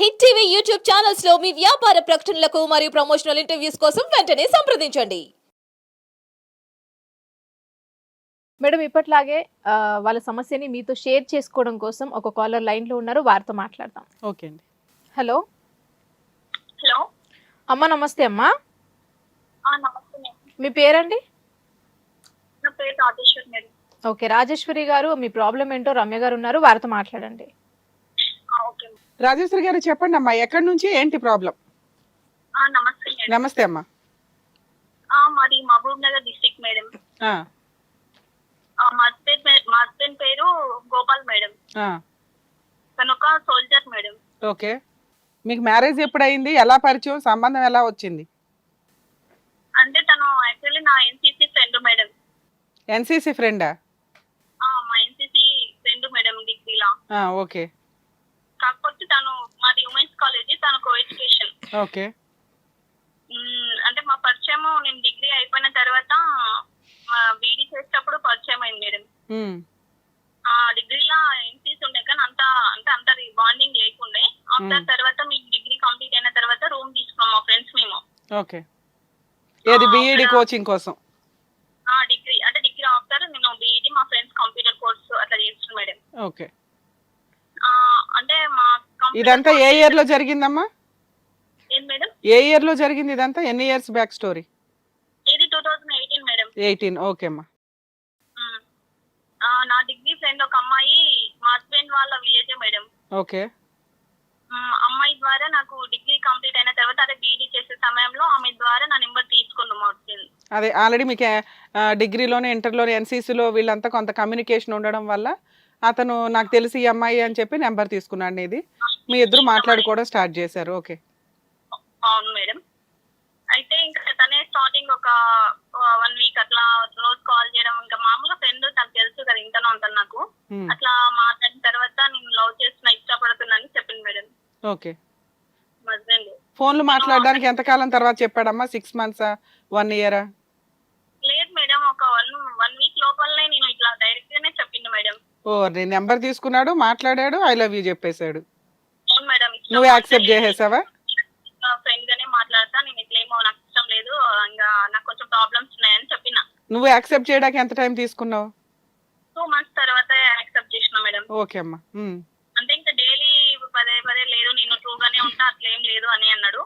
Hit TV YouTube ఛానల్స్లో మీ వ్యాపార ప్రకటనలకు మరియు ప్రమోషనల్ ఇంటర్వ్యూస్ కోసం వెంటనే సంప్రదించండి. మేడం ఇప్పట్లాగే వాళ్ళ సమస్యని మీతో షేర్ చేసుకోవడం కోసం ఒక కాలర్ లైన్లో ఉన్నారు. వారితో మాట్లాడదాం. ఓకే అండి. హలో. హలో. అమ్మ నమస్తే అమ్మా. ఆ, నమస్తే మేడం. మీ పేరండి? నా పేరు రాజేశ్వర్ మేడం. ఓకే రాజేశ్వరి గారు మీ ప్రాబ్లం ఏంటో రమ్య గారు ఉన్నారు. వారితో మాట్లాడండి. రాజేశ్వరి గారు చెప్పండి అమ్మా ఎక్కడి నుంచి ఏంటి ప్రాబ్లం? నమస్తే నమస్తే అమ్మా. మాది మహబూబ్ నగర్ డిస్ట్రిక్ట్ మేడం. మా హస్బెండ్ మా హస్బెండ్ పేరు గోపాల్ మేడం. తను ఒక సోల్జర్ మేడం. ఓకే. మీకు మ్యారేజ్ ఎప్పుడు అయింది ఎలా పరిచయం? సంబంధం ఎలా వచ్చింది? అంటే తను యాక్చువల్లీ నా ఎన్సీసీ ఫ్రెండ్ మేడం. ఎన్సీసీ ఫ్రెండా మా ఎన్సీసీ ఫ్రెండ్ మేడం డిగ్రీలా. ఓకే. కాకపోతే తను మాది ఉమెన్స్ కాలేజీ తను కో ఎడ్యుకేషన్ ఓకే అంటే మా పరిచయం నేను డిగ్రీ అయిపోయిన తర్వాత బీడీ చేసేటప్పుడు పరిచయం అయింది మేడం. ఆ డిగ్రీలో ఎన్సీసీ ఉండే కానీ అంత అంటే అంత బాండింగ్ లేకుండే. ఆఫ్టర్. తర్వాత మేము డిగ్రీ కంప్లీట్ అయిన తర్వాత రూమ్ తీసుకున్నాం మా ఫ్రెండ్స్ మేము. ఓకే. ఏది బీఈడి కోచింగ్ కోసం? ఆ డిగ్రీ అంటే డిగ్రీ ఆఫ్టర్ నేను బీఈడి మా ఫ్రెండ్స్ కంప్యూటర్ కోర్స్ అట్లా చేస్తున్నాను మేడం. ఓకే. అంటే మా ఇదంతా ఏ ఇయర్లో జరిగిందమ్మా? ఏం మేడం? ఏ ఇయర్లో జరిగింది ఇదంతా? ఎన్ని ఇయర్స్ బ్యాక్ స్టోరీ ఇది ఎయిటీన్ ఓకే అమ్మా. నా డిగ్రీ ఫ్రెండ్ ఒక అమ్మాయి మా హస్బెండ్ వాళ్ళ విలేజ్ మేడం. ఓకే అమ్మాయి ద్వారా నాకు డిగ్రీ కంప్లీట్ అయిన తర్వాత అదే బీఈడి చేసే సమయంలో ఆమె ద్వారా నా నెంబర్ తీసుకున్నాం. అదే ఆల్రెడీ మీకు డిగ్రీలోనే ఇంటర్లోనే ఎన్సీసీలో వీళ్ళంతా కొంత కమ్యూనికేషన్ ఉండడం వల్ల అతను నాకు తెలిసి ఈ అమ్మాయి అని చెప్పి నెంబర్ తీసుకున్నాడు నీది. మీ ఇద్దరు మాట్లాడుకోవడం స్టార్ట్ చేశారు. ఓకే. అవును మేడం. అయితే ఇంకా తనే స్టార్టింగ్ ఒక వన్ వీక్ అట్లా రోజు కాల్ చేయడం ఇంకా మామూలుగా ఫ్రెండ్ తనకు తెలుసు కదా ఇంతనో ఉంటుంది నాకు. అట్లా మాట్లాడిన తర్వాత నేను లవ్ చేస్తున్నా ఇష్టపడుతున్నానని చెప్పింది మేడం. ఓకే. ఫోన్లు మాట్లాడడానికి ఎంతకాలం తర్వాత చెప్పాడమ్మా? సిక్స్ మంత్సా వన్ ఇయరా లేదు మేడం ఒక వన్ వన్ వీక్ లోపలనే నేను ఇట్లా డైరెక్ట్ గానే చెప్పింది మేడం. ఓ నీ నెంబర్ తీసుకున్నాడు మాట్లాడాడు ఐ లవ్ యూ చెప్పేశాడు. నువ్వు యాక్సెప్ట్ చేసేసావా? ఫ్రెండ్ గానే మాట్లాడతా. నేను ఇట్లేమో నాకు ఇష్టం లేదు. ఇంకా నాకు కొంచెం ప్రాబ్లమ్స్ ఉన్నాయని చెప్పిన. నువ్వు యాక్సెప్ట్ చేయడానికి ఎంత టైం తీసుకున్నావు? టూ మంత్స్ తర్వాత యాక్సెప్ట్ చేసిన మేడం ఓకే అమ్మా. అంటే ఇంకా డైలీ పదే పదే లేదు. నేను ట్రూ గానే ఉంటా అట్లేం లేదు అని అన్నాడు.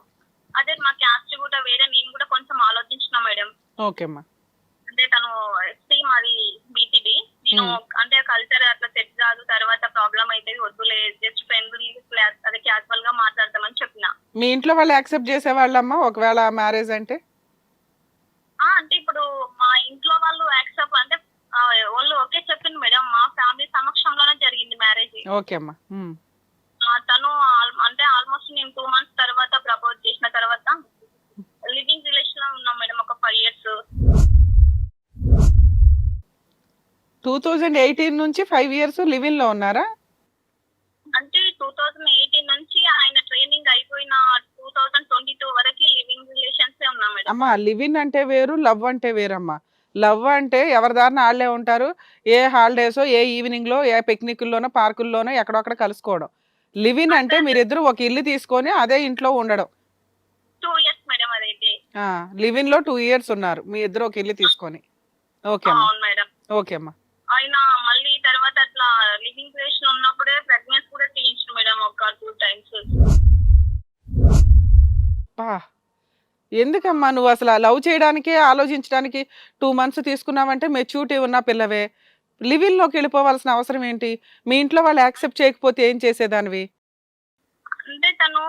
అదే మా క్యాస్ట్ కూడా వేరే. నేను కూడా కొంచెం ఆలోచించిన మేడం ఓకే అమ్మా. అంటే తను ఎస్టీ మాది బీసీబీ నేను అంటే కల్చర్ అట్లా సెట్ కాదు. తర్వాత ప్రాబ్లం అయితే వద్దులే. జస్ట్ ఫ్రెండ్ అదే క్యాజువల్గా మాట్లాడతామని చెప్పిన మీ ఇంట్లో వాళ్ళు యాక్సెప్ట్ చేసేవాళ్ళమ్మా ఒకవేళ మ్యారేజ్ అంటే? ఆ అంటే ఇప్పుడు మా ఇంట్లో వాళ్ళు యాక్సెప్ట్ అంటే ఆ, వాళ్ళు ఓకే చెప్పింది మేడం. మా ఫ్యామిలీ సమక్షంలోనే జరిగింది మ్యారేజ్. ఓకే అమ్మా. ఉమ్, తను ఆల్- అంటే ఆల్మోస్ట్ నేను టూ మంత్స్ తర్వాత ప్రపోజ్ చేసిన తర్వాత లివింగ్ రిలేషన్లో ఉన్నాం మేడం ఒక five years. Two thousand eighteen నుంచి ఫైవ్ ఇయర్స్ లివింగ్లో ఉన్నారా అంటే టూ థౌజండ్ ఎయిటీన్ నుంచి ఆయన ట్రైనింగ్ అయిపోయిన టూ థౌజండ్ ట్వంటీ టూ వరకు లివింగ్ రిలేషన్స్ ఉన్నాం మేడం అమ్మా లివిన్ అంటే వేరు లవ్ అంటే వేరమ్మా. లవ్ అంటే ఎవరి దారిన ఆళ్ళే ఉంటారు. ఏ హాలిడేసో ఏ ఈవినింగ్లో ఏ పిక్నిక్లోనో పార్కుల్లోనో ఎక్కడొక్కడ కలుసుకోవడం. లివిన్ అంటే మీరిద్దరు ఒక ఇల్లు తీసుకొని అదే ఇంట్లో ఉండడం. లివిన్లో టూ ఇయర్స్ ఉన్నారు. మీ ఇద్దరు ఒక ఇల్లు తీసుకొని. ఓకే అమ్మా. ఓకే అమ్మా. ఆయన మళ్ళీ తర్వాత అట్లా లివింగ్ రిలేషన్ ఉన్నప్పుడే ప్రెగ్నెన్సీ కూడా తీయించిన మేడం ఒక టూ టైమ్స్. పా ఎందుకమ్మా నువ్వు అసలు లవ్ చేయడానికే ఆలోచించడానికి టూ మంత్స్ తీసుకున్నావంటే మెచ్యూరిటీ ఉన్న పిల్లవే. లివింగ్లోకి వెళ్ళిపోవాల్సిన అవసరం ఏంటి? మీ ఇంట్లో వాళ్ళు యాక్సెప్ట్ చేయకపోతే ఏం చేసేదానివి? అంటే తను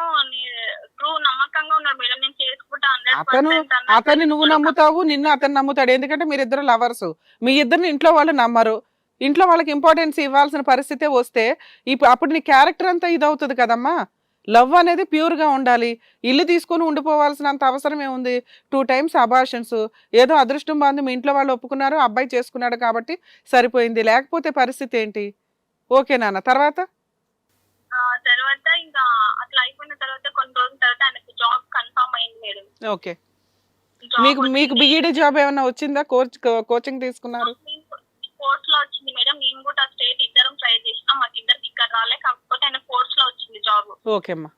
ట్రూ నమ్మకంగా ఉన్నాడు మేడం. నేను చేసుకుంటా అతను అతన్ని నువ్వు నమ్ముతావు నిన్ను అతను నమ్ముతాడు. ఎందుకంటే మీరిద్దరు లవర్స్. మీ ఇద్దరిని ఇంట్లో వాళ్ళు నమ్మరు. ఇంట్లో వాళ్ళకి ఇంపార్టెన్స్ ఇవ్వాల్సిన పరిస్థితే వస్తే ఇప్పుడు అప్పుడు నీ క్యారెక్టర్ అంతా ఇదవుతుంది కదమ్మా. లవ్ అనేది ప్యూర్గా ఉండాలి. ఇల్లు తీసుకొని ఉండిపోవాల్సినంత అవసరం ఏముంది? Two times abortions. ఏదో అదృష్టం బాగుంది మీ ఇంట్లో వాళ్ళు ఒప్పుకున్నారు అబ్బాయి చేసుకున్నాడు కాబట్టి సరిపోయింది. లేకపోతే పరిస్థితి ఏంటి? ఓకే నాన్న. తర్వాత? తర్వాత ఇంకా అట్లా అయిపోయిన తర్వాత కొన్ని రోజుల తర్వాత ఆయనకు జాబ్ కన్ఫర్మ్ అయింది మేడం. ఓకే. మీకు మీకు. బిఈడి జాబ్ ఏమైనా వచ్చిందా? కోచ్ కోచింగ్ తీసుకున్నారు? ఓకే అమ్మా.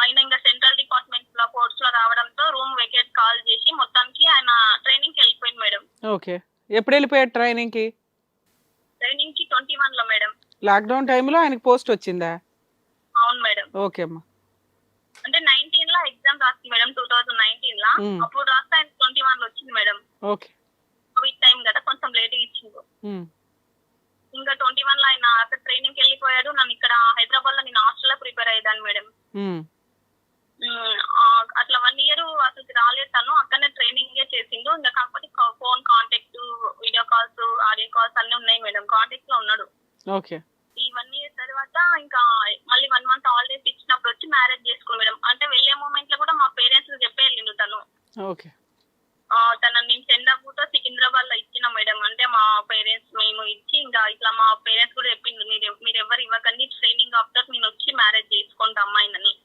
ఆయన ఇంకా సెంట్రల్ డిపార్ట్మెంట్లో కోర్స్లో రావడంతో రూమ్ వెకేట్ కాల్ చేసి మొత్తానికి ఆయన ట్రైనింగ్కి వెళ్ళిపోయింది మేడం. ఓకే. ఎప్పుడు వెళ్ళిపోయారు ట్రైనింగ్కి ట్రైనింగ్కి ట్వంటీ వన్లో మేడం. లాక్డౌన్ టైంలో ఆయనకి పోస్ట్ వచ్చిందా? అవును మేడం. ఓకే అమ్మా. అంటే నైన్టీన్లో ఎగ్జామ్ రాసింది మేడం టూ థౌసండ్ నైన్టీన్లో. అప్పుడు రాస్తే ఆయన ట్వంటీ వన్లో వచ్చింది మేడం. ఓకే. కోవిడ్ టైం కదా కొంచెం లేట్ ఇచ్చిండు. ఇంకా ట్వంటీ వన్లో ఆయన అక్కడ ట్రైనింగ్కి వెళ్ళిపోయాడు. నన్ను ఇక్కడ హైదరాబాద్లో నేను హాస్టల్లో ప్రిపేర్ అయ్యేదాన్ని మేడం. అట్లా వన్ ఇయర్ అసలు రాలేదు తను. అక్కడనే ట్రైనింగ్ చేసిండు. ఇంకా కాకపోతే phone contact video calls audio calls అన్ని ఉన్నాయి మేడం. కాంటాక్ట్లో ఉన్నాడు. ఓకే. ఈ వన్ ఇయర్ తర్వాత ఇంకా మళ్ళీ వన్ మంత్ హాలిడేస్ ఇచ్చినప్పుడు వచ్చి మ్యారేజ్ చేసుకో మేడం. అంటే వెళ్ళే మూమెంట్లో కూడా మా పేరెంట్స్ చెప్పే వెళ్ళిండు తను. ఓకే ఆ, తన నేను చెందాపూట సికింద్రాబాద్లో ఇచ్చిన మేడం అంటే మా పేరెంట్స్ మేము ఇచ్చి ఇంకా ఇట్లా మా పేరెంట్స్ కూడా చెప్పిండు మీరు మీరు ఎవరు ఇవ్వకండి ట్రైనింగ్ ఆఫ్టర్ నేను వచ్చి మ్యారేజ్ చేసుకుంటా అమ్మాయినని ఉమ్.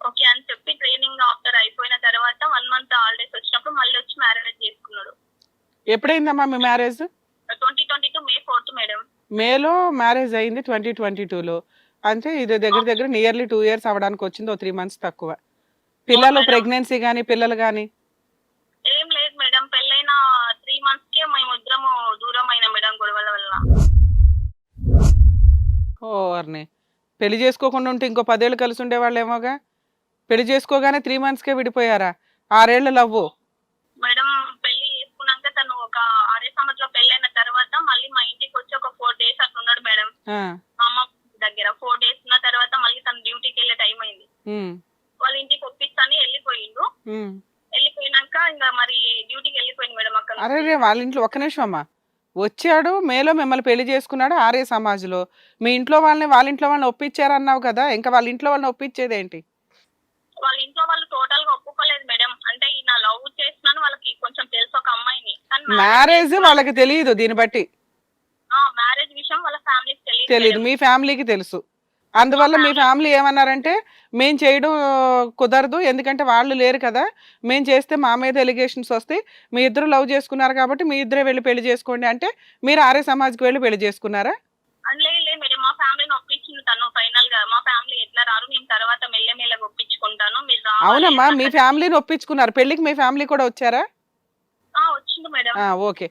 ఓకే అని చెప్పి ట్రైనింగ్ ఆఫ్టర్ అయిపోయిన తర్వాత వన్ మంత్ హాలిడేస్ వచ్చినప్పుడు మళ్ళీ వచ్చి మ్యారేజ్ చేసుకున్నాడు. ఎప్పుడైందమ్మా మీ marriage twenty twenty two May fourth madam మేలో మ్యారేజ్ అయింది ట్వంటీ ట్వంటీ టూలో అంటే ఇది దగ్గర దగ్గర నియర్లీ టూ ఇయర్స్ అవడానికి వచ్చింది ఓ త్రీ మంత్స్ తక్కువ. పిల్లలు. ప్రెగ్నెన్సీ కానీ పిల్లలు కానీ ఏం లేదు మేడం పెళ్ళైన త్రీ మంత్స్ కే మేము ఇద్దరము దూరం అయినా మేడం గొడవల వల్ల. ఓ అర్ని. పెళ్ళి చేసుకోకుండా ఉంటే ఇంకో పదేళ్ళు కలిసి ఉండేవాళ్ళు ఏమోగా పెళ్ళి చేసుకోగానే త్రీ మంత్స్కే విడిపోయారా? ఆరేళ్ళు లవ్వు. మేడం పెళ్ళి చేసుకున్నాక తను ఒక ఆరే పెళ్ళైన తర్వాత మళ్ళీ మా ఇంటికి వచ్చి ఒక ఫోర్ డేస్ అట్లా ఉన్నాడు మేడం. మా అమ్మ దగ్గర ఫోర్ డేస్ ఉన్న తర్వాత మళ్ళీ తను డ్యూటీకి వెళ్ళే టైం అయింది. వాళ్ళ ఇంటికి ఒప్పిస్తాని వెళ్ళిపోయిండు. వెళ్ళిపోయినాక ఇంకా మరి డ్యూటీకి వెళ్ళిపోయింది మేడం అక్కడ అరే వాళ్ళ ఇంట్లో ఒక్క నిమిషం అమ్మా. వచ్చాడు మేలో మిమ్మల్ని పెళ్ళి చేసుకున్నాడు ఆర్య సమాజ్లో. మీ ఇంట్లో వాళ్ళని వాళ్ళ ఇంట్లో వాళ్ళని ఒప్పించారన్నావు కదా ఇంకా వాళ్ళ ఇంట్లో వాళ్ళని ఒప్పించేది ఏంటి వాళ్ళ ఇంట్లో వాళ్ళు టోటల్గా ఒప్పుకోలేదు మేడం. అంటే ఈయన లవ్ చేస్తున్నాను వాళ్ళకి కొంచెం తెలుసు ఒక అమ్మాయిని. మ్యారేజ్ వాళ్ళకి తెలియదు దీన్ని బట్టి. మ్యారేజ్ విషయం వాళ్ళ ఫ్యామిలీకి తెలియదు తెలియదు మీ ఫ్యామిలీకి తెలుసు. అందువల్ల మీ ఫ్యామిలీ ఏమన్నారంటే మేం చేయడం కుదరదు ఎందుకంటే వాళ్ళు లేరు కదా మేం చేస్తే మా మీద ఎలిగేషన్స్ వస్తాయి. మీ ఇద్దరు లవ్ చేసుకున్నారు కాబట్టి మీ ఇద్దరే వెళ్ళి పెళ్ళి చేసుకోండి. అంటే మీరు ఆర్య సమాజ్కి వెళ్ళి పెళ్ళి చేసుకున్నారా? మా ఫ్యామిలీని ఒప్పించింది తను ఫైనల్గా. మా ఫ్యామిలీ ఎట్లా రారు తర్వాత ఒప్పించుకుంటాను. మీరు అవునమ్మా మీ ఫ్యామిలీని ఒప్పించుకున్నారు. పెళ్ళికి మీ ఫ్యామిలీ కూడా వచ్చారా? వచ్చింది మేడం. ఓకే.